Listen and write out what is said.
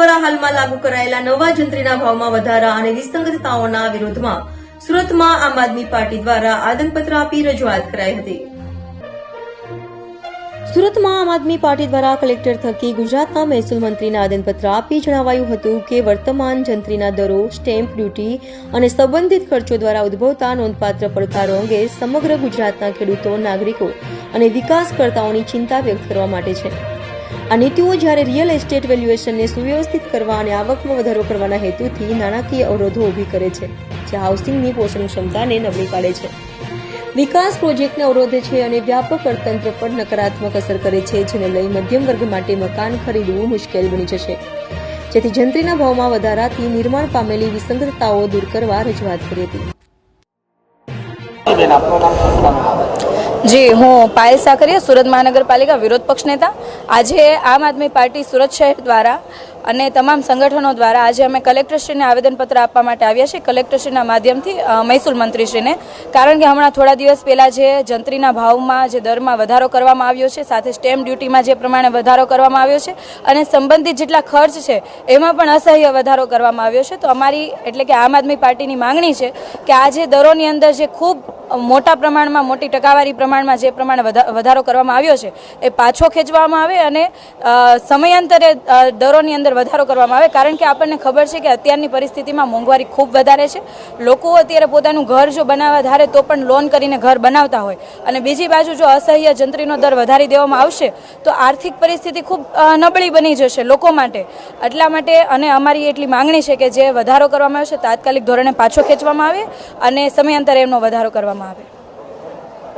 દ્વારા હાલમાં લાગુ કરાયેલા નવા જંત્રીના ભાવમાં વધારા અને વિસંગતતાઓના વિરોધમાં સુરતમાં આમ આદમી પાર્ટી દ્વારા આદનપત્ર આપી રજૂઆત કરાઈ હતી. સુરતમાં આમ આદમી પાર્ટી દ્વારા કલેક્ટર થકી ગુજરાતના મહેસૂલ મંત્રીને આદનપત્ર આપી જણાવાયું હતું કે વર્તમાન જંત્રીના દરો, સ્ટેમ્પ ડ્યુટી અને સંબંધિત ખર્ચો દ્વારા ઉદ્ભવતા નોંધપાત્ર પડકારો અંગે સમગ્ર ગુજરાતના ખેડૂતો, નાગરિકો અને વિકાસકર્તાઓની ચિંતા વ્યક્ત કરવા માટે છે. આ નીતિઓ જ્યારે રિયલ એસ્ટેટ વેલ્યુએશનને સુવ્યવસ્થિત કરવા અને આવકમાં વધારો કરવાના હેતુથી નાણાકીય અવરોધો ઊભી કરે છે, જે હાઉસિંગની પોષણ ક્ષમતાને નબળી પાડે છે. વિકાસ પ્રોજેક્ટને અવરોધે છે અને વ્યાપક અર્થતંત્ર પર નકારાત્મક અસર કરે છે, જેને લઈ મધ્યમ વર્ગ માટે મકાન ખરીદવું મુશ્કેલ બની જશે. જેથી જંત્રીના ભાવમાં વધારાથી નિર્માણ પામેલી વિસંગતતાઓ દૂર કરવા રજૂઆત કરી હતી. જી, હું પાયલ સાકરિયા સુરત મહાનગરપાલિકા વિરોધ પક્ષ નેતા. આજે આમ આદમી પાર્ટી સુરત શહેર દ્વારા અને તમામ સંગઠનો દ્વારા આજે અમે કલેક્ટરશ્રીને આવેદનપત્ર આપવા માટે આવ્યા છીએ. કલેક્ટરશ્રીના માધ્યમથી મહેસૂલ મંત્રીશ્રીને. કારણ કે હમણાં થોડા દિવસ પહેલાં જે જંત્રીના ભાવમાં જે દરમાં વધારો કરવામાં આવ્યો છે, સાથે સ્ટેમ્પ ડ્યુટીમાં જે પ્રમાણે વધારો કરવામાં આવ્યો છે અને સંબંધિત જેટલા ખર્ચ છે, એમાં પણ અસહ્ય વધારો કરવામાં આવ્યો છે. તો અમારી, એટલે કે આમ આદમી પાર્ટીની માંગણી છે કે આ જે દરોની અંદર જે ખૂબ મોટા પ્રમાણમાં, મોટી ટકાવારી પ્રમાણમાં જે પ્રમાણે વધા- વધારો કરવામાં આવ્યો છે, એ પાછો ખેંચવામાં આવે અને સમયાંતરે દરોની અંદર વધારો કરવામાં આવે. કારણ કે આપણને ખબર છે કે અત્યારની પરિસ્થિતિમાં મોંઘવારી ખૂબ વધારે છે. લોકો અત્યારે પોતાનું ઘર જો બનાવવા ધારે તો પણ લોન કરીને ઘર બનાવતા હોય. અને બીજી બાજુ જો અસહ્ય જંત્રીનો દર વધારી દેવામાં આવશે, તો આર્થિક પરિસ્થિતિ ખૂબ નબળી બની જશે લોકો માટે. એટલા માટે અને અમારી એટલી માંગણી છે કે જે વધારો કરવામાં આવ્યો છે તાત્કાલિક ધોરણે પાછો ખેંચવામાં આવે અને સમયાંતરે એમનો વધારો કરવામાં આવે